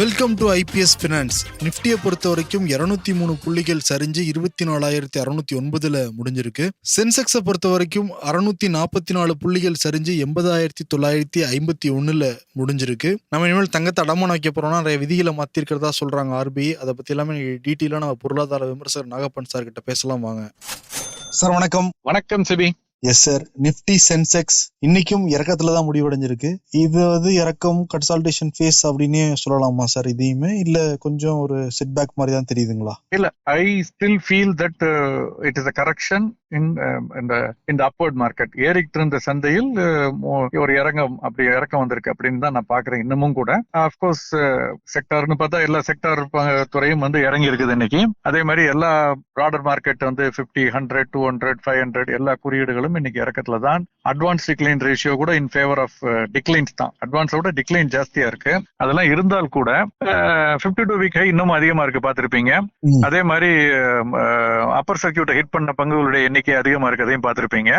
Welcome to IPS finance நிஃப்டியை பொறுத்த வரைக்கும் இரநூத்தி மூணு புள்ளிகள் சரிஞ்சு இருபத்தி நாலாயிரத்தி அறுநூத்தி ஒன்பதுல முடிஞ்சிருக்கு. சென்செக்ஸை பொறுத்த வரைக்கும் அறுநூத்தி நாற்பத்தி நாலு புள்ளிகள் சரிஞ்சு எண்பதாயிரத்தி தொள்ளாயிரத்தி ஐம்பத்தி ஒண்ணுல முடிஞ்சிருக்கு. நம்ம இனிமேல் தங்கத்தை அடமானம் வைக்க போறோம்னா நிறைய விதிகளை மாத்திருக்கிறதா சொல்றாங்க ஆர்பிஐ அதை பத்தி எல்லாமே டீட்டெயிலாக நம்ம பொருளாதார விமர்சகர் நாகப்பன் சார் கிட்ட பேசலாம் வாங்க. சார் வணக்கம். வணக்கம் CP. S sir Nifty Sensex இன்னைக்கும் இறக்கத்துல தான் முடிவடைஞ்சிருக்கு. இது வந்து இறக்கம் கன்சால்டேஷன் ஃபேஸ் அப்படின்னே சொல்லலாமா சார் இதையுமே? இல்ல கொஞ்சம் ஒரு செட் பேக் மாதிரி தான் தெரியுதுங்களா இல்ல I still feel that it is a correction in இந்த இந்த அப்வர்ட் மார்க்கெட் ஏறிக்கிட்டு இருந்த சந்தையில் uh, ஒரு இறங்கம் அப்படி இறக்கம் வந்திருக்கு அப்படின்னு தான் நான் பாக்குறேன் இன்னமும் கூட. Uh, அப்கோர்ஸ் செக்டார்னு uh, பார்த்தா எல்லா செக்டார் துறையும் வந்து இறங்கி இருக்குது இன்னைக்கு. அதே மாதிரி எல்லா ப்ராடர் மார்க்கெட் வந்து 50 hundred two hundred five hundred எல்லா குறியீடுகளும் இன்னைக்கு இறக்கத்துல தான் அட்வான்ஸ் டிக்ளைன் ரேஷியோ கூட இன் ஃபேவர் ஆஃப் டிக்ளைன்ஸ் தான். அட்வான்ஸை விட டிக்ளைன் ஜாஸ்தியா இருக்கு. அதெல்லாம் இருந்தால் கூட ஃபிஃப்டி டூ வீக் ஹை இன்னமும் அதிகமா இருக்கு பார்த்திருப்பீங்க. அதே மாதிரி அப்பர் சர்க்கியூட்டை ஹிட் பண்ண பங்குகளுடைய எண்ணிக்கை அதிகமா இருக்கதையும் பார்த்திருப்பீங்க.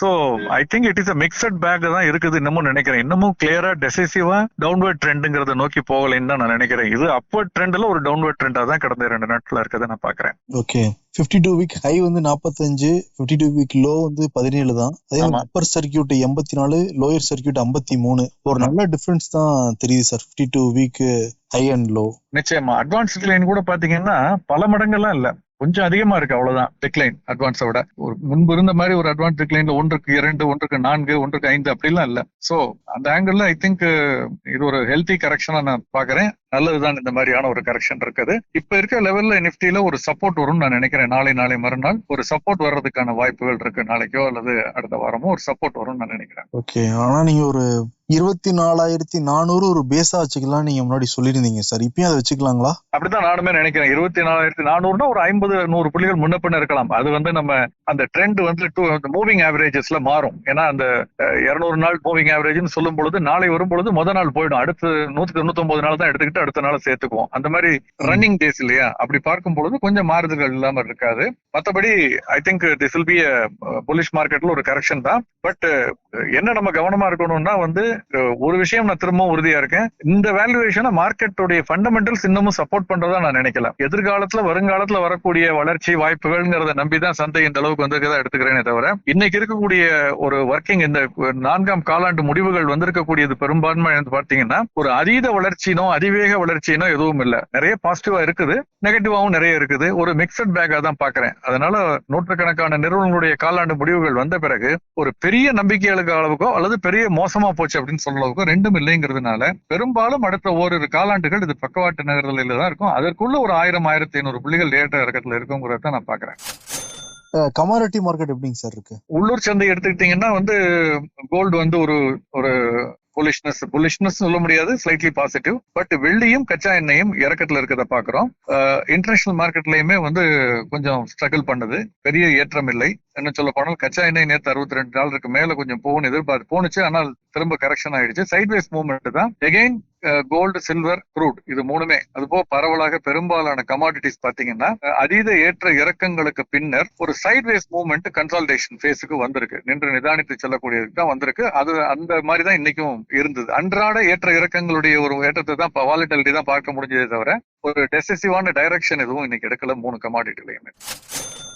So I think it is a mixed bag தான் இருக்குது இன்னமும் நினைக்கிறேன். இன்னமும் கிளியரா டெசிசிவா டவுன்வர்ட் ட்ரெண்டுங்கிறத நோக்கி போகலைன்னு தான் நான் நினைக்கிறேன். இது அப்பர்ட் ட்ரெண்ட்ல ஒரு டவுன்வர்ட் ட்ரெண்டா தான் கடந்த ரெண்டு நாட்களா இருக்கதை நான் பாக்குறேன் ஓகே 52 டூ வீக் ஹை வந்து நாற்பத்தஞ்சு 52 டூ வீக் லோ வந்து பதினேழு தான். அதே. அப்பர் சர்க்கியூட் எண்பத்தி நாலு லோயர் சர்க்கியூட் ஐம்பத்தி மூணு. ஒரு நல்ல டிஃபரன்ஸ் தான் தெரியுது sir 52 two week high and low நிச்சயமா. அட்வான்ஸ் லைன் கூட பாத்தீங்கன்னா பல மடங்கெல்லாம் இல்ல. கொஞ்சம் அதிகமா இருக்கு அவ்வளவுதான். டிக்ளைன் அட்வான்ஸை விட. ஒரு முன்பு இருந்த மாதிரி ஒரு அட்வான்ஸ் டிக்ளைன்ல ஒன்றுக்கு இரண்டு ஒன்றுக்கு நான்கு ஒன்றுக்கு ஐந்து அப்படிலாம் இல்ல. சோ அந்த ஆங்கிள் ஐ திங்க் இது ஒரு ஹெல்த்தி கரெக்ஷனா நான் பாக்குறேன். நல்லதுதான் இந்த மாதிரியான ஒரு கரெக்ஷன் இருக்குது. இப்ப இருக்க லெவல்ல நிப்டில ஒரு சப்போர்ட் வரும்னு நான் நினைக்கிறேன். நாளை நாளை மறுநாள் ஒரு சப்போர்ட் வர்றதுக்கான வாய்ப்புகள் இருக்கு. நாளைக்கோ அல்லது அடுத்த வாரமோ ஒரு சப்போர்ட் வரும்னு நான் நினைக்கிறேன். ஓகே. ஆனா நீங்க ஒரு இருபத்தி நாலாயிரத்தி நானூறு ஒரு பேஸா வச்சுக்கலாம் நீங்க முன்னாடி சொல்லியிருந்தீங்க. சார் இப்பயும் அதை வச்சுக்கலாங்களா? அப்படிதான் நானுமே நினைக்கிறேன். இருபத்தி நாலாயிரத்தி நானூறுனா ஒரு ஐம்பது நூறு புள்ளிகள் முன்ன பின்ன இருக்கலாம். அது வந்து நம்ம அந்த ட்ரெண்ட் வந்து மூவிங் ஆவரேஜஸ்ல மாறும். ஏன்னா அந்த இருநூறு நாள் மூவிங் ஆவரேஜ்னு சொல்லும் பொழுது நாளை வரும் பொழுது முத நாள் போயிடும். அடுத்து நூத்தி தொண்ணூத்தி நாள் தான் எடுத்துக்கிட்டு அடுத்த நாள் சேர்த்துக்குவோம். அந்த மாதிரி ரன்னிங் டேஸ் இல்லையா? அப்படி பார்க்கும் பொழுது கொஞ்சம் மாறுதல்கள் இல்லாம இருக்காது. மத்தபடி I think this will be bullish மார்க்கெட்ல ஒரு கரெக்ஷன் தான். பட் என்ன நம்ம கவனமா இருக்கணும்னா வந்து ஒரு விஷயம் நான் திரும்பவும் உறுதியா இருக்கேன். இந்த வேல்யூவேஷனை மார்க்கெட்டுடைய ஃபண்டமெண்டல்ஸ் இன்னமும் சப்போர்ட் பண்றதா நான் நினைக்கல. எதிர்காலத்துல வருங்காலத்துல வரக்கூடிய வளர்ச்சி வாய்ப்புகள்ங்கிறத நம்பிதான் சந்தை இந்த அளவுக்கு வந்திருக்கதா எடுத்துக்கிறேனே தவிர இன்னைக்கு இருக்கக்கூடிய ஒரு ஒர்க்கிங் இந்த நான்காம் காலாண்டு முடிவுகள் வந்திருக்கக்கூடியது பெரும்பான்மை வந்து பார்த்தீங்கன்னா ஒரு அதீத வளர்ச்சினோ அதிவேக வளர்ச்சினோ எதுவும் இல்லை. நிறைய பாசிட்டிவா இருக்குது. நெகட்டிவாவும் நிறைய இருக்குது. ஒரு மிக்சட் பேக்கா தான் பாக்குறேன் அதனால நூற்றுக்கணக்கான நிறுவனங்களுடைய காலாண்டு முடிவுகள் வந்த பிறகு ஒரு பெரிய நம்பிக்கைகளுக்கு அளவுக்கோ அல்லது பெரிய மோசமா போச்சு அப்படின்னு சொல்ற அளவுக்கோ ரெண்டும் இல்லைங்கிறதுனால பெரும்பாலும் அடுத்த ஓரிரு காலாண்டுகள் இது பக்கவாட்டு நகர்தலில் தான் இருக்கும். அதற்குள்ள ஒரு ஆயிரம் ஆயிரத்தி ஐநூறு புள்ளிகள் ஏற்ற இறக்கத்துல இருக்குங்கிறத நான் பாக்குறேன் கமாடிட்டி மார்க்கெட் எப்படிங்க சார் இருக்கு? உள்ளூர் சந்தை எடுத்துக்கிட்டீங்கன்னா வந்து கோல்டு வந்து ஒரு ஒரு புலிஷ்னஸ் புலிஷ்னஸ் சொல்ல முடியாது ஸ்லைட்லி பாசிட்டிவ் பட் வெள்ளியும் கச்சா எண்ணெயும் இறக்கத்துல இருக்கிறத பாக்குறோம் இன்டர்நேஷனல் மார்க்கெட்லயுமே வந்து கொஞ்சம் ஸ்ட்ரகிள் பண்ணுது. பெரிய ஏற்றம் இல்லை. என்ன சொல்ல போனால் கச்சா எண்ணெய் நேற்று அறுபத்தி ரெண்டு டாலருக்கு மேல கொஞ்சம் போகணும் எதிர்பார்த்து போனுச்சு ஆனால் திரும்ப கரெக்ஷன் ஆயிடுச்சு. சைட்வேஸ் மூவ்மெண்ட் தான். எகைன் கோல்டு சில்வர் க்ரூட் இது மூணுமே. அதுபோக பரவலாக பெரும்பாலான கமாடிட்டிஸ் பாத்தீங்கன்னா அதீத ஏற்ற இறக்கங்களுக்கு பின்னர் ஒரு சைட்வேஸ் மூவ்மெண்ட் கன்சால்டேஷன் ஃபேஸுக்கு வந்திருக்கு. நின்று நிதானித்து செல்லக்கூடியதுக்கு தான் வந்திருக்கு. அது அந்த மாதிரி தான் இன்னைக்கும் இருந்தது. அன்றாட ஏற்ற இறக்கங்களுடைய ஒரு ஏற்றத்தை தான் வாலிட்டாலிட்டி தான் பார்க்க முடிஞ்சதே தவிர ஒரு டெசிசிவான டைரக்ஷன் எதுவும் இன்னைக்கு எடுக்கல. மூணு கமாடிட்டிலையுமே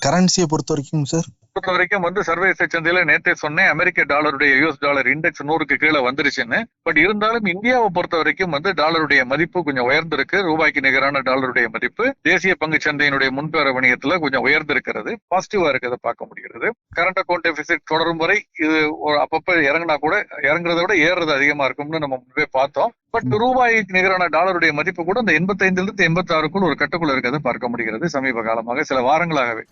கரன்சியை பொறுத்த வரைக்கும் சார் பொறுத்த வரைக்கும் வந்து சர்வதேச சந்தையில நேத்தே சொன்னேன் அமெரிக்க டாலருடைய யூஎஸ் டாலர் இண்டெக்ஸ் நூறுக்கு கீழே வந்துருச்சுன்னு. பட் இருந்தாலும் இந்தியாவை பொறுத்த வரைக்கும் வந்து டாலருடைய மதிப்பு கொஞ்சம் உயர்ந்திருக்கு. ரூபாய்க்கு நிகரான டாலருடைய மதிப்பு தேசிய பங்கு சந்தையினுடைய முன்பேற வணிகத்துல கொஞ்சம் உயர்ந்திருக்கிறது. பாசிட்டிவா இருக்கிறத பார்க்க முடிகிறது. கரண்ட் அக்கௌண்ட் டெபிசிட் தொடரும் வரை இது ஒரு அப்பப்ப இறங்கினா கூட இறங்குறத விட ஏறுறது அதிகமா இருக்கும்னு நம்ம முன்பே பார்த்தோம். பட் ரூபாய்க்கு நிகரான டாலருடைய மதிப்பு கூட இந்த எண்பத்தைந்துல இருந்து எண்பத்தி ஆறுக்குள் ஒரு கட்டுக்குள்ள இருக்கிறத பார்க்க முடிகிறது சமீப காலமாக சில வாரங்களாகவே.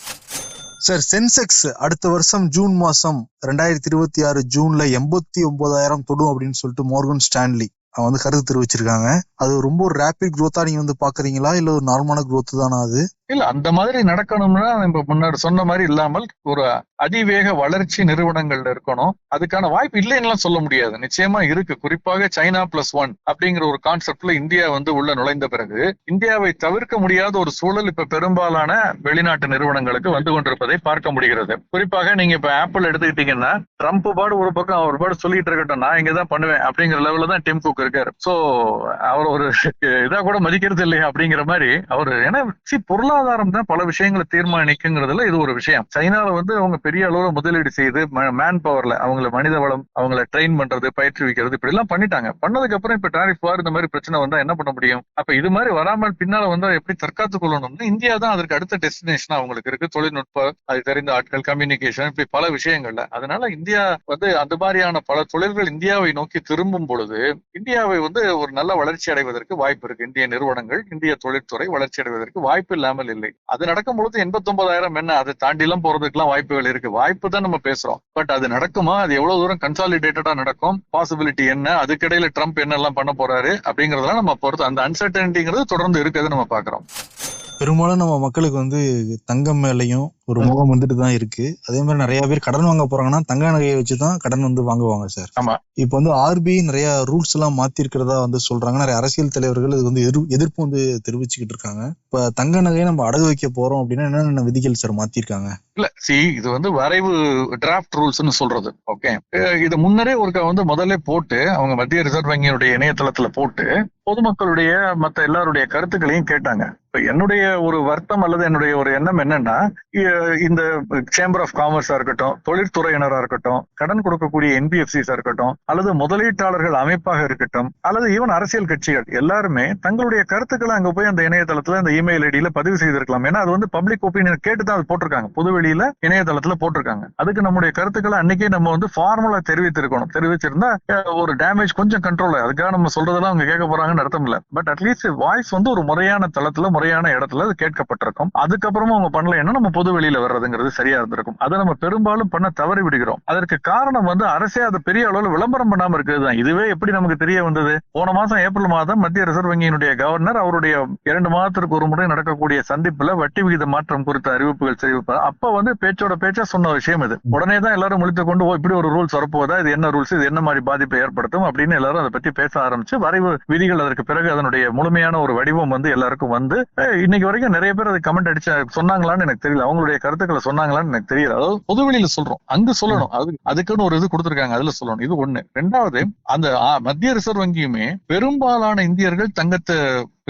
சார் சென்செக்ஸ் அடுத்த வருஷம் ஜூன் மாசம் ரெண்டாயிரத்தி இருபத்தி ஆறு ஜூன்ல எண்பத்தி ஒன்பதாயிரம் தொடும் அப்படின்னு சொல்லிட்டு மோர்கன் ஸ்டான்லி வந்து கருத்து தெரிவிச்சிருக்காங்க. அது ரொம்ப ஒரு ரேபிட் க்ரோத்தா நீங்க வந்து பாக்குறீங்களா? இல்ல ஒரு நார்மலான க்ரோத் தானா அது? இல்ல அந்த மாதிரி நடக்கணும்னா நம்ம முன்னாடி சொன்ன மாதிரி இல்லாமல் ஒரு அதிவேக வளர்ச்சி நிறுவனங்கள்ல இருக்கணும். அதுக்கான வாய்ப்பு இல்லைன்னுலாம் சொல்ல முடியாது. நிச்சயமா இருக்கு. குறிப்பாக சைனா பிளஸ் ஒன் அப்படிங்கிற ஒரு கான்செப்ட்ல இந்தியா வந்து உள்ள நுழைந்த பிறகு இந்தியாவை தவிர்க்க முடியாத ஒரு சூழல் இப்ப பெரும்பாலான வெளிநாட்டு நிறுவனங்களுக்கு வந்து கொண்டிருப்பதை பார்க்க முடிகிறது. குறிப்பாக நீங்க இப்ப ஆப்பிள் எடுத்துக்கிட்டீங்கன்னா ட்ரம்ப் பாடு ஒரு பக்கம் ஒரு பாடு சொல்லிட்டு இருக்கட்டும் நான் இங்கதான் பண்ணுவேன் அப்படிங்கிற லெவல்ல தான் டிம் குக் இருக்காரு. சோ அவர் ஒரு இதா கூட மதிக்கிறது இல்லையா அப்படிங்கிற மாதிரி அவர் ஏன்னா see, பொருளாதாரம் தான் பல விஷயங்களை தீர்மானிக்குங்கிறதுல இது ஒரு விஷயம். சைனால வந்து அவங்க பெரிய அளவுல முதலீடு செய்து மேன் பவர்ல அவங்கள மனித வளம் அவங்கள ட்ரெயின் பண்றது பயிற்றுவிக்கிறது இப்படி எல்லாம் பண்ணிட்டாங்க. பண்ணதுக்கு அப்புறம் இப்ப டாரிஃப் வார் இந்த மாதிரி பிரச்சனை வந்தா என்ன பண்ண முடியும்? அப்ப இது மாதிரி வராமல் பின்னால வந்தா எப்படி தற்காத்துக் கொள்ளணும்னு இந்தியா தான் அதற்கு அடுத்த டெஸ்டினேஷன் அவங்களுக்கு இருக்கு. தொழில்நுட்ப அது தெரிந்த ஆட்கள் கம்யூனிகேஷன் இப்படி பல விஷயங்கள்ல. அதனால இந்தியா வந்து அந்த மாதிரியான பல தொழில்கள் இந்தியாவை நோக்கி திரும்பும் பொழுது இந்தியாவை வந்து ஒரு நல்ல வளர்ச்சி அடைவதற்கு வாய்ப்பு இருக்கு. இந்திய நிறுவனங்கள் இந்திய தொழில்துறை வளர்ச்சி அடைவதற்கு வாய்ப்பு இல்லாமல் இல்லை. அது நடக்கும் பொழுது எண்பத்தொன்பதாயிரம் என்ன அதை தாண்டி எல்லாம் போறதுக்கெல்லாம் வாய்ப்புகள் இருக்கு. வாய்ப்பு தான் நம்ம பேசுறோம். பட் அது நடக்குமா? அது எவ்வளவு தூரம் கன்சாலிடேட்டடா நடக்கும்? பாசிபிலிட்டி என்ன? அதுக்கிடையில ட்ரம்ப் என்னெல்லாம் பண்ண போறாரு? அப்படிங்கறதெல்லாம் நம்ம பொறுத்து அந்த அன்சர்டனிட்டிங்கிறது தொடர்ந்து இருக்கிறது நம்ம பாக்குறோம் பெரும்பாலும் நம்ம மக்களுக்கு வந்து தங்கம் மேலையும் ஒரு முகம் வந்துட்டு தான் இருக்கு. அதே மாதிரி நிறைய பேர் கடன் வாங்க போறாங்கன்னா தங்க நகையை வச்சு தான் கடன் வந்து வாங்குவாங்க சார். இப்போ வந்து ஆர்பிஐ நிறைய ரூல்ஸ் எல்லாம் மாத்தி இருக்கிறதா வந்து சொல்றாங்க. நிறைய அரசியல் தலைவர்கள் இது வந்து எதிர் எதிர்ப்பு வந்து தெரிவிச்சுக்கிட்டு இருக்காங்க. இப்ப தங்க நகையை நம்ம அடகு வைக்க போறோம் அப்படின்னா என்னென்ன விதிகள் சார் மாத்திருக்காங்க? இல்ல சி இது வந்து வரைவு டிராஃப்ட் ரூல்ஸ்னு சொல்றது. ஓகே இது முன்னரே ஒருக்கா வந்து முதல்ல போட்டு அவங்க மத்திய ரிசர்வ் வங்கியினுடைய இணையதளத்துல போட்டு பொதுமக்களுடைய மத்த எல்லாருடைய கருத்துக்களையும் கேட்டாங்க. என்னுடைய ஒரு வருத்தம் அல்லது என்னுடைய ஒரு எண்ணம் என்னன்னா இந்த சேம்பர் ஆஃப் காமர்ஸா இருக்கட்டும் தொழிற்துறையினரா இருக்கட்டும் கடன் கொடுக்கக்கூடிய என்பிஎஃப்சிஸா இருக்கட்டும் அல்லது முதலீட்டாளர்கள் அமைப்பாக இருக்கட்டும் அல்லது ஈவன் அரசியல் கட்சிகள் எல்லாருமே தங்களுடைய கருத்துக்களை அங்க போய் அந்த இணையதளத்துல அந்த இமெயில் ஐடியில பதிவு செய்திருக்கலாம். ஏன்னா அது வந்து பப்ளிக் ஒப்பீனியன் கேட்டு தான் அது போட்டிருக்காங்க. புதுவெளியில இணையதளத்துல போட்டிருக்காங்க. அதுக்கு நம்முடைய கருத்துக்களை அன்னைக்கே நம்ம வந்து ஃபார்முலா தெரிவித்திருக்கணும். தெரிவிச்சிருந்தா ஒரு டேமேஜ் கொஞ்சம் கண்ட்ரோல் அதுக்காக நம்ம சொல்றதெல்லாம் அவங்க கேட்க போறாங்கன்னு அர்த்தம் இல்ல பட் அட்லீஸ்ட் வாய்ஸ் வந்து ஒரு முறையான தளத்துல முறையான இடத்துல அது கேட்கப்பட்டிருக்கும். அதுக்கப்புறமும் அவங்க பண்ணல என்ன நம்ம பொது வெளியில வர்றதுங்கிறது சரியா இருந்திருக்கும். அதை நம்ம பெரும்பாலும் பண்ண தவறி விடுகிறோம். அதற்கு காரணம் வந்து அரசே அதை பெரிய அளவில் விளம்பரம் பண்ணாம இருக்கிறது தான் இதுவே எப்படி நமக்கு தெரிய வந்தது? போன மாசம் ஏப்ரல் மாதம் மத்திய ரிசர்வ் வங்கியினுடைய கவர்னர் அவருடைய இரண்டு மாதத்திற்கு ஒரு முறை நடக்கக்கூடிய சந்திப்புல வட்டி விகித மாற்றம் குறித்த அறிவிப்புகள் தெரிவிப்பார் அப்ப வந்து பேச்சோட பேச்சா சொன்ன விஷயம் இது. உடனே தான் எல்லாரும் முழித்து கொண்டு ஓ இப்படி ஒரு ரூல்ஸ் வரப்போதா இது என்ன ரூல்ஸ் இது என்ன மாதிரி பாதிப்பை ஏற்படுத்தும்? அப்படின்னு எல்லாரும் அதை பத்தி பேச ஆரம்பிச்சு வரைவு விதிகள் அதற்கு பிறகு அதனுடைய முழுமையான ஒரு வடிவம் வந்து எல்லாருக்கும் வந்து இன்னைக்கு வரைக்கும் நிறைய பேர் அது கமெண்ட் அடிச்ச சொன்னாங்களான்னு எனக்கு தெரியல. அவங்களுடைய கருத்துக்களை சொன்னாங்களான்னு எனக்கு தெரியல. அதாவது பொதுவெளியில சொல்றோம். அங்க சொல்லணும். அது அதுக்குன்னு ஒரு இது கொடுத்திருக்காங்க. அதுல சொல்லணும். இது ஒண்ணு. ரெண்டாவது அந்த மத்திய ரிசர்வ் வங்கியுமே பெரும்பாலான இந்தியர்கள் தங்கத்தை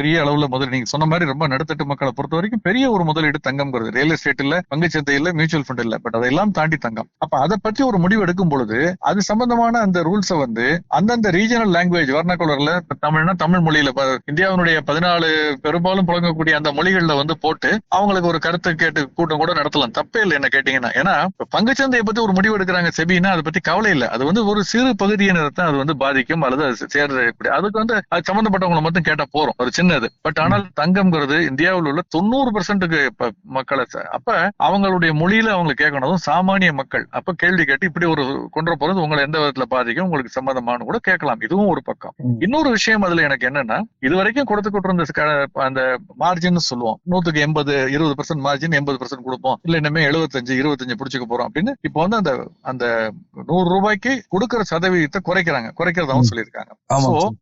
பெரிய அளவுல முதல் நீங்க சொன்ன மாதிரி ரொம்ப நடுத்தட்டு மக்களை பொறுத்த வரைக்கும் பெரிய ஒரு முதலீடு தங்கம்ங்கிறது. ரியல் எஸ்டேட் இல்ல பங்குச்சந்தை இல்ல மியூச்சுவல் ஃபண்ட் இல்ல. பட் அதெல்லாம் தாண்டி தங்கம். அப்ப அதை பத்தி ஒரு முடிவு எடுக்கும் பொழுது அது சம்பந்தமான அந்த ரூல்ஸை வந்து அந்தந்த ரீஜனல் லாங்குவேஜ் வர்ணக்குலர்ல தமிழ்னா தமிழ் மொழியில இந்தியாவினுடைய பதினாலு பெரும்பாலும் புழங்கக்கூடிய அந்த மொழிகள்ல வந்து போட்டு அவங்களுக்கு ஒரு கருத்து கேட்டு கூட்டம் கூட நடத்தலாம். தப்பே இல்லை என்ன கேட்டீங்கன்னா. ஏன்னா பங்குச்சந்தையை பத்தி ஒரு முடிவு எடுக்கிறாங்க செபின்னா அதை பத்தி கவலை இல்லை. அது வந்து ஒரு சிறு பகுதியினரை தான் அது வந்து பாதிக்கும் அல்லது அது சேர்றது இப்படி அதுக்கு வந்து அது சம்பந்தப்பட்டவங்களை மட்டும் கேட்டா போறோம். ஒரு சின்ன சின்னது. பட் ஆனால் தங்கம்ங்கிறது இந்தியாவில் உள்ள தொண்ணூறு பெர்சென்ட்டுக்கு மக்களை அப்ப அவங்களுடைய மொழியில அவங்க கேட்கணும் சாமானிய மக்கள். அப்ப கேள்வி கேட்டு இப்படி ஒரு கொண்டு போறது உங்களை எந்த விதத்துல பாதிக்கும் உங்களுக்கு சம்மந்தமானு கூட கேட்கலாம். இதுவும் ஒரு பக்கம். இன்னொரு விஷயம் அதுல எனக்கு என்னன்னா இது வரைக்கும் கொடுத்துக்கிட்டு இருந்த க- அந்த மார்ஜின் சொல்லுவோம். நூத்துக்கு எண்பது இருபது பர்சன்ட் மார்ஜின் எண்பது பர்சன்ட் கொடுப்போம். இல்ல இனிமே எழுபத்தஞ்சு இருபத்தஞ்சு பிடிச்சுக்க போறோம் அப்படின்னு இப்போ வந்து அந்த அந்த நூறு ரூபாய்க்கு கொடுக்கிற சதவீதத்தை குறைக்கிறாங்க. குறைக்கிறதாவும். சொல்லியிருக்காங்க.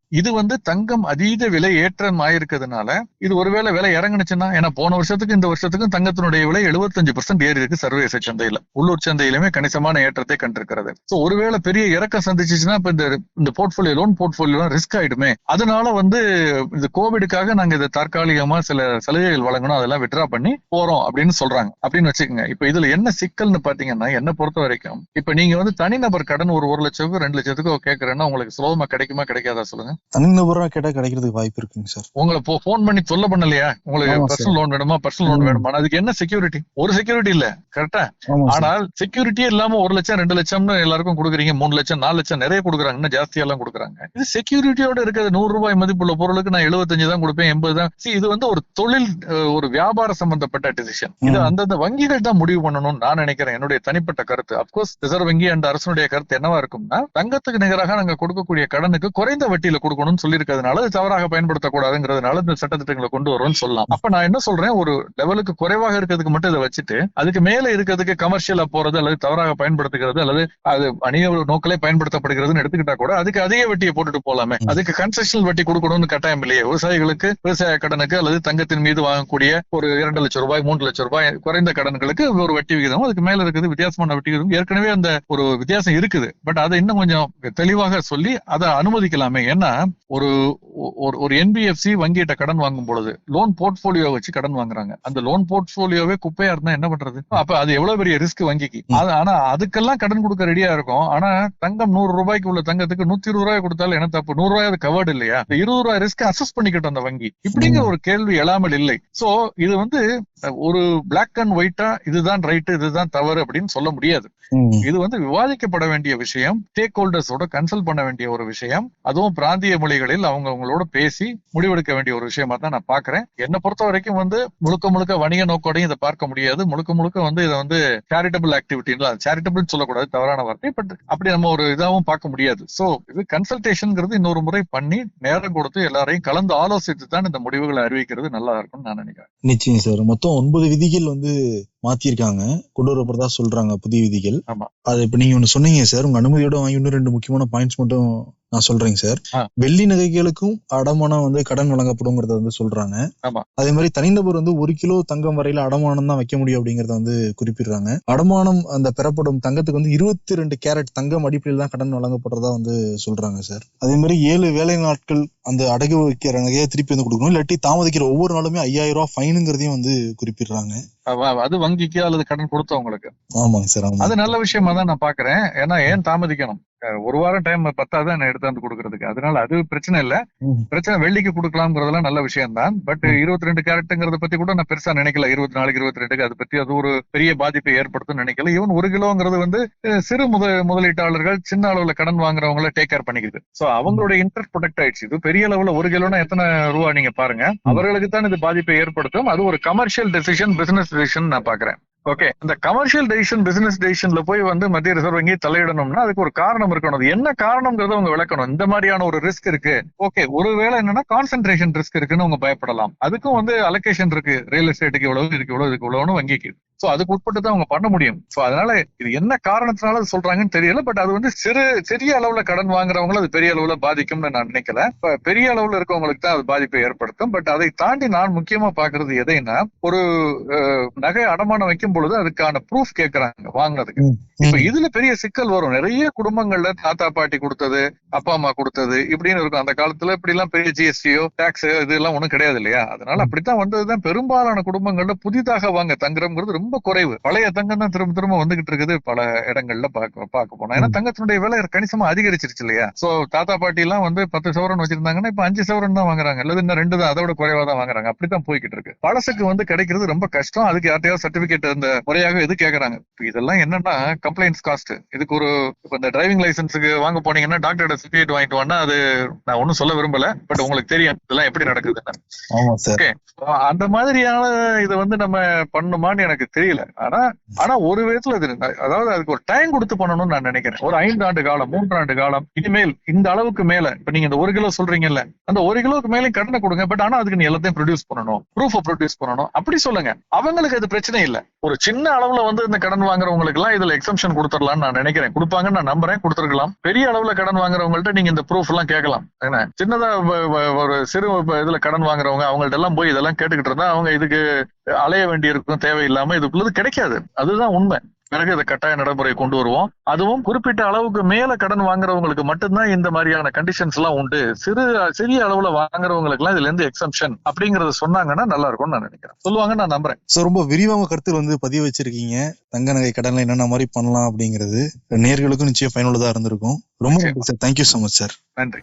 இது வந்து தங்கம் அதீத விலை ஏற்றம் ஆயிருக்கிறதுனால இது ஒருவேளை விலை இறங்குனுச்சுன்னா ஏன்னா போன வருஷத்துக்கு இந்த வருஷத்துக்கும் தங்கத்தினுடைய விலை 75% பர்சன்ட் ஏறி இருக்கு சர்வதேச சந்தையில. உள்ளூர் சந்தையிலுமே கணிசமான ஏற்றத்தை கண்டிருக்கிறது. சோ ஒருவேளை பெரிய இறக்கம் சந்திச்சுன்னா இப்ப இந்த இந்த போர்ட்போலியோ லோன் போர்ட்போலியோ ரிஸ்க் ஆயிடுமே. அதனால வந்து இந்த கோவிடுக்காக நாங்க இதை தற்காலிகமா சில சலுகைகள் வழங்கணும் அதெல்லாம் விட்ரா பண்ணி போறோம் அப்படின்னு சொல்றாங்க. அப்படின்னு வச்சுக்கோங்க. இப்ப இதுல என்ன சிக்கல்னு பாத்தீங்கன்னா என்ன பொறுத்த வரைக்கும் இப்ப நீங்க வந்து தனிநபர் கடன் ஒரு ஒரு லட்சத்துக்கு ரெண்டு லட்சத்துக்கு கேட்கறேன்னா உங்களுக்கு சுலபமா கிடைக்குமா கிடைக்காதா சொல்லுங்க? தனிநபரா கேட்டா கிடைக்கிறதுக்கு வாய்ப்பு இருக்குங்க சார். உங்களை போன் பண்ணி தொல்லை பண்ணலையா? உங்களுக்கு பர்சனல் லோன் வேணுமா? Personal loan. வேணுமா அதுக்கு என்ன செக்யூரிட்டி ஒரு செக்யூரிட்டி இல்ல. கரெக்டா ஆனால் செக்யூரிட்டியே இல்லாம ஒரு லட்சம் ரெண்டு லட்சம்னு எல்லாருக்கும் கொடுக்குறீங்க. மூணு லட்சம் நாலு லட்சம் நிறைய கொடுக்குறாங்க. இன்னும் ஜாஸ்தியா எல்லாம் கொடுக்குறாங்க. இது செக்யூரிட்டியோட இருக்கிறது. நூறு ரூபாய் மதிப்புள்ள பொருளுக்கு நான் 75 தான் கொடுப்பேன் எண்பது தான். See, இது வந்து ஒரு தொழில் ஒரு வியாபார சம்பந்தப்பட்ட டிசிஷன் இது. அந்தந்த வங்கிகள் தான் முடிவு பண்ணணும்னு நான் நினைக்கிறேன். என்னுடைய தனிப்பட்ட கருத்து. அப்கோர்ஸ் ரிசர்வ் வங்கி அண்ட் அரசனுடைய கருத்து என்னவா இருக்கும்னா தங்கத்துக்கு நிகராக நாங்க கொடுக்கக்கூடிய கடனுக்கு குறைந்த வட்டியில கொடுக்கணும்னு சொல்லியிருக்கிறதுனால அது தவறாக பயன்படுத்தக்கூடாதுங்கிறதுனால இந்த சட்டத்திட்டங்களை கொண்டு வரும்னு சொல்லலாம். அப்ப நான் என்ன சொல்றேன்? ஒரு லெவலுக்கு குறைவாக இருக்கிறதுக்கு மட்டும் இதை வச்சுட்டு அதுக்கு மேல இருக்கிறதுக்கு கமர்ஷியலா போறது அல்லது தவறாக பயன்படுத்துகிறது அல்லது அது வணிக நோக்கிலே பயன்படுத்தப்படுகிறதுன்னு எடுத்துக்கிட்டா கூட அதுக்கு அதிக வட்டியை போட்டுட்டு போலாமே. அதுக்கு கன்செஷனல் வட்டி கொடுக்கணும்னு கட்டாயம் இல்லையே. விவசாயிகளுக்கு விவசாய கடனுக்கு அல்லது தங்கத்தின் மீது வாங்கக்கூடிய ஒரு இரண்டு லட்சம் ரூபாய் மூன்று லட்சம் ரூபாய் குறைந்த கடன்களுக்கு ஒரு வட்டி விகிதம் அதுக்கு மேல இருக்குது வித்தியாசமான வட்டி விகிதம் ஏற்கனவே அந்த ஒரு வித்தியாசம் இருக்குது. பட் அதை இன்னும் கொஞ்சம் தெளிவாக சொல்லி அதை அனுமதிக்கலாமே. ஏன்னா ஒரு ஒரு ஒரு என்பிஎஃப்சி வங்கிட்ட கடன் வாங்கும் பொழுது லோன் போர்ட்போலியோ வச்சு கடன் வாங்குறாங்க. அந்த லோன் போர்ட்போலியோவே குப்பையா இருந்தா என்ன பண்றது? அப்ப அது எவ்வளவு பெரிய ரிஸ்க் வங்கிக்கு? ஆனா அதுக்கெல்லாம் கடன் கொடுக்க ரெடியா இருக்கும். ஆனா தங்கம் நூறு ரூபாய்க்கு உள்ள தங்கத்துக்கு நூத்தி இருபது ரூபாய் கொடுத்தாலும் என்ன தப்பு? நூறு ரூபாய் அது கவர்டு இல்லையா? இருபது ரூபாய் ரிஸ்க் அசஸ் பண்ணிக்கிட்டோம் அந்த வங்கி. இப்படிங்கிற ஒரு கேள்வி எழாமல் இல்லை. சோ இது வந்து ஒரு பிளாக் அண்ட் ஒயிட்டா இதுதான் ரைட் இதுதான் தவறு அப்படின்னு சொல்ல முடியாது. இது வந்து விவாதிக்கப்பட வேண்டிய விஷயம் ஸ்டேக் ஹோல்டர்ஸோட கன்சல்ட் பண்ண வேண்டிய ஒரு விஷயம். அதுவும் பிராந்திய மொழிகளில் அவங்க அவங்களோட பேசி முடிவெடுக்க வேண்டிய ஒரு விஷயமா தான் நான் பாக்குறேன். என்னை பொறுத்த வரைக்கும் வந்து முழுக்க முழுக்க வணிக நோக்கோடையும் இதை பார்க்க முடியாது. முழுக்க முழுக்க வந்து இதை வந்து சேரிட்டபிள் ஆக்டிவிட்டி சேரிட்டபிள் சொல்லக்கூடாது தவறான வார்த்தை பட் அப்படி நம்ம ஒரு இதாவும் பார்க்க முடியாது. சோ இது கன்சல்டேஷன்ங்கிறது இன்னொரு முறை பண்ணி நேரம் கொடுத்து எல்லாரையும் கலந்து ஆலோசித்து தான் இந்த முடிவுகளை அறிவிக்கிறது நல்லா இருக்கும்னு நான் நினைக்கிறேன். நிச்சயம் சார் மொத்தம் ஒன்பது விதிகள் வந்து மாத்திருக்காங்க கொண்டு வரப்படுறதா சொல்றாங்க புதிய விதிகள். ஆமா. அது இப்ப நீங்க ஒண்ணு சொன்னீங்க சார் உங்க அனுமதியோட வாங்கி இன்னும் ரெண்டு முக்கியமான பாயிண்ட்ஸ் மட்டும் நான் சொல்றேங்க சார். வெள்ளி நகைகளுக்கும் அடமானம் வந்து கடன் வழங்கப்படுங்கிறத வந்து சொல்றாங்க. அதே மாதிரி தனிநபர் வந்து ஒரு கிலோ தங்கம் வரையில அடமானம் தான் வைக்க முடியும் அப்படிங்கறத வந்து குறிப்பிடுறாங்க. அடமானம் அந்த பெறப்படும் தங்கத்துக்கு வந்து இருபத்தி ரெண்டு கேரட் தங்கம் அடிப்படையில் தான் கடன் வழங்கப்படுறதா வந்து சொல்றாங்க சார். அதே மாதிரி ஏழு வேலை நாட்கள் அந்த அடகு வைக்கிற நகையை திருப்பி வந்து கொடுக்கணும். இல்லாட்டி தாமதிக்கிற ஒவ்வொரு நாளுமே ஐயாயிரம் ரூபாய் ஃபைனுங்கிறதையும் வந்து குறிப்பிடுறாங்க. அது வங்கிக்கு அல்லது கடன் கொடுத்தவங்களுக்கு ஆமாங்க சார் அது நல்ல விஷயமா தான் நான் பாக்குறேன். ஏன்னா ஏன் தாமதிக்கணும்? ஒரு வாரம் டைம் பத்தாதான் என்ன எடுத்தாந்து கொடுக்கறதுக்கு. அதனால அது பிரச்சனை இல்ல. பிரச்சனை வெள்ளிக்கு கொடுக்கலாம்ங்கிறதெல்லாம் நல்ல விஷயம் தான் பட் இருபத்தி ரெண்டு கேரட்டுங்கிறத பத்தி கூட நான் பெருசா நினைக்கல. இருபத்தி நாலுக்கு இருபத்தி ரெண்டுக்கு அதை பத்தி அது ஒரு பெரிய பாதிப்பை ஏற்படுத்தும் நினைக்கல. ஈவன் ஒரு கிலோங்கிறது வந்து சிறு முத முதலீட்டாளர்கள் சின்ன அளவுல கடன் வாங்குறவங்கள டேக் கேர் பண்ணிக்குது. சோ அவங்களுடைய இன்ட்ரெஸ்ட் ப்ரொடெக்ட் ஆயிடுச்சு. இது பெரிய அளவுல ஒரு கிலோனா எத்தனை ரூபா நீங்க பாருங்க. அவர்களுக்கு தான் இது பாதிப்பை ஏற்படுத்தும். அது ஒரு கமர்ஷியல் டெசிஷன் பிசினஸ் டெசிஷன் நான் பாக்குறேன் ஓகே இந்த கமர்ஷியல் டெசிஷன் பிசினஸ் டெசிஷன்ல போய் வந்து மத்திய ரிசர்வ் வங்கி தலையிடணும்னா அதுக்கு ஒரு காரணம் இருக்கணும். அது என்ன காரணம்ங்கிறத அவங்க விளக்கணும். இந்த மாதிரியான ஒரு ரிஸ்க் இருக்கு. ஓகே ஒருவேளை என்னன்னா கான்சென்ட்ரேஷன் ரிஸ்க் இருக்குன்னு அவங்க பயப்படலாம். அதுக்கும் வந்து அலோகேஷன் இருக்கு. ரியல் எஸ்டேட்டுக்கு இவ்வளவு இருக்கு இவ்வளவு இருக்கு இவ்வளவுன்னு வங்கிக்கு. சோ அதுக்கு உட்பட்டு தான் அவங்க பண்ண முடியும். சோ அதனால இது என்ன காரணத்தினால சொல்றாங்கன்னு தெரியல பட் அது வந்து சிறு சிறிய அளவுல கடன் வாங்குறவங்களும் அது பெரிய அளவுல பாதிக்கும்னு நான் நினைக்கல. பெரிய அளவுல இருக்கவங்களுக்கு தான் அது பாதிப்பை ஏற்படுத்தும். பட் அதை தாண்டி நான் முக்கியமா பாக்குறது எதைன்னா ஒரு நகை அடமானம் வைக்கும் பொழுது அதுக்கான ப்ரூஃப் கேக்குறாங்க வாங்குறதுக்கு. ம். இப்ப இதுல பெரிய சிக்கல் வரும். நிறைய குடும்பங்கள்ல தாத்தா பாட்டி கொடுத்தது அப்பா அம்மா கொடுத்தது இப்படின்னு இருக்கும். அந்த காலத்துல இப்படி எல்லாம் பெரிய ஜிஎஸ்டியோ டாக்ஸ் இதெல்லாம் ஒண்ணும் கிடையாது இல்லையா? அதனால அப்படித்தான் வந்ததுதான். பெரும்பாலான குடும்பங்கள்ல புதிதாக வாங்க தங்குறம்ங்கிறது ரொம்ப குறைவு. பழைய தங்கம் தான் திரும்ப திரும்ப வந்துகிட்டு இருக்குது பல இடங்கள்ல பார்க்க பார்க்க போனா. ஏன்னா தங்கத்தினுடைய விலை கணிசமா அதிகரிச்சிருச்சு இல்லையா? சோ தாத்தா பாட்டி எல்லாம் வந்து பத்து சவரன் வச்சிருந்தாங்கன்னா இப்ப அஞ்சு சவரன் தான் வாங்குறாங்க. அல்லது இன்னும் ரெண்டு தான் அதோட குறைவா தான் வாங்குறாங்க. அப்படித்தான் போய்கிட்டு இருக்கு. பழசுக்கு வந்து கிடைக்கிறது ரொம்ப கஷ்டம். அதுக்கு யார்ட்டையாவது சர்டிபிகேட் அந்த முறையாக இது கேக்குறாங்க? இதெல்லாம் என்னன்னா கம்ப்ளைண்ட்ஸ் காஸ்ட் இதுக்கு ஒரு இப்ப இந்த டிரைவிங் லைசன்ஸுக்கு வாங்க போனீங்கன்னா டாக்டரோட சர்டிபிகேட் வாங்கிட்டு வான்னா அது நான் ஒன்னும் சொல்ல விரும்பல. பட் உங்களுக்கு தெரியும் இதெல்லாம் எப்படி நடக்குதுன்னு. அந்த மாதிரியான இதை வந்து நம்ம பண்ணுமான்னு எனக்கு தெரியல. ஆனா ஆனா ஒரு விதத்துல அதாவது அதுக்கு ஒரு டைம் கொடுத்து பண்ணணும்னு நான் நினைக்கிறேன். ஒரு ஐந்து ஆண்டு காலம் மூன்றாண்டு காலம் இனிமேல் இந்த அளவுக்கு மேல இப்ப நீங்க இந்த ஒரு கிலோ சொல்றீங்கல்ல அந்த ஒரு கிலோக்கு மேலே கடனை கொடுங்க பட் ஆனா அதுக்கு நீ எல்லாத்தையும் ப்ரொடியூஸ் பண்ணணும் ப்ரூஃப் ப்ரொடியூஸ் பண்ணணும். அப்படி சொல்லுங்க. அவங்களுக்கு அது பிரச்சனை இல்ல. ஒரு சின்ன அளவுல வந்து இந்த கடன் வாங்குறவங்களுக்கு எல்லாம் இதுல எக்ஸம்ஷன் கொடுத்துடலாம்னு நான் நினைக்கிறேன். கொடுப்பாங்கன்னு நான் நம்புறேன். கொடுத்துருக்கலாம். பெரிய அளவுல கடன் வாங்குறவங்கள்ட்ட நீங்க இந்த ப்ரூஃப் எல்லாம் கேட்கலாம். என்ன? சின்னதா ஒரு சிறு இதுல கடன் வாங்குறவங்க அவங்கள்ட்ட எல்லாம் போய் இதெல்லாம் கேட்டுக்கிட்டு இருந்தா அவங்க இதுக்கு அலைய வேண்டியிருக்கும். தேவையில்லாம இது இதுக்குள்ளது கிடைக்காது. அதுதான் உண்மை. பிறகு இதை கட்டாய நடைமுறை கொண்டு வருவோம். அதுவும் குறிப்பிட்ட அளவுக்கு மேல கடன் வாங்குறவங்களுக்கு மட்டும்தான் இந்த மாதிரியான கண்டிஷன்ஸ் எல்லாம் உண்டு. சிறு சிறிய அளவுல வாங்குறவங்களுக்கு எல்லாம் இதுல இருந்து எக்ஸம்ஷன் அப்படிங்கறத சொன்னாங்கன்னா நல்லா இருக்கும்னு நான் நினைக்கிறேன். சொல்லுவாங்க நான் நம்புறேன். சோ ரொம்ப விரிவாக கருத்து வந்து பதிவு வச்சிருக்கீங்க. தங்க நகை கடன்ல என்னென்ன மாதிரி பண்ணலாம் அப்படிங்கிறது நேர்களுக்கும் நிச்சயம் பயனுள்ளதா இருந்திருக்கும். ரொம்ப நன்றி sir thank you so much sir நன்றி.